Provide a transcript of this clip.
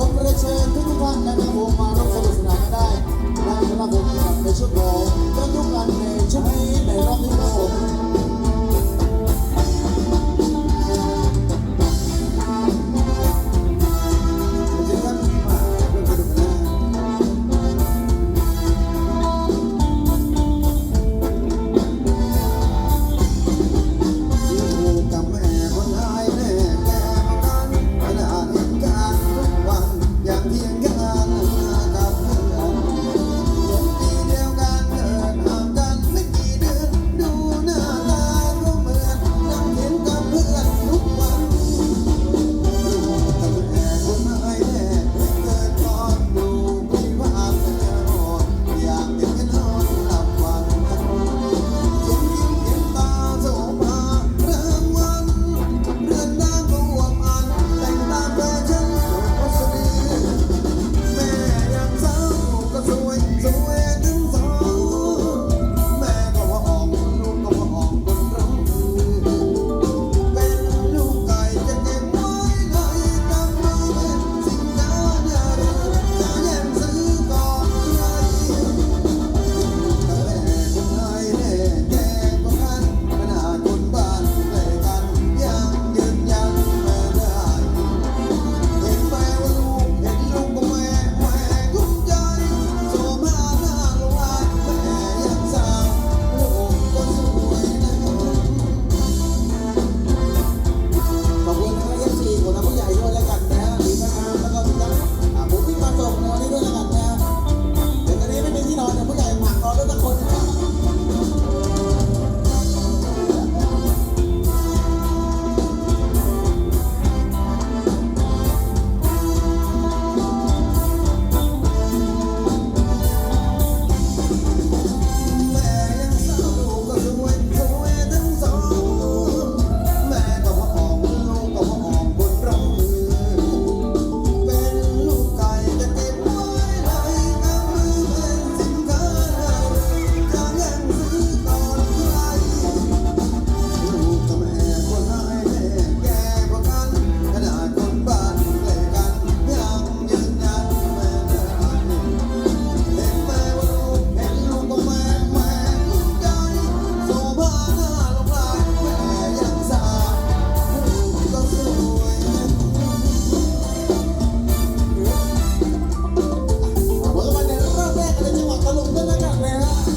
ผมเรียนเชิญทุกทุกท่านนะครับผมมาร่วมสนุกสนานกันได้นะครับผมในช่วงของเล่ทุกกันในช่วงนี้ในรอบที่ครัผม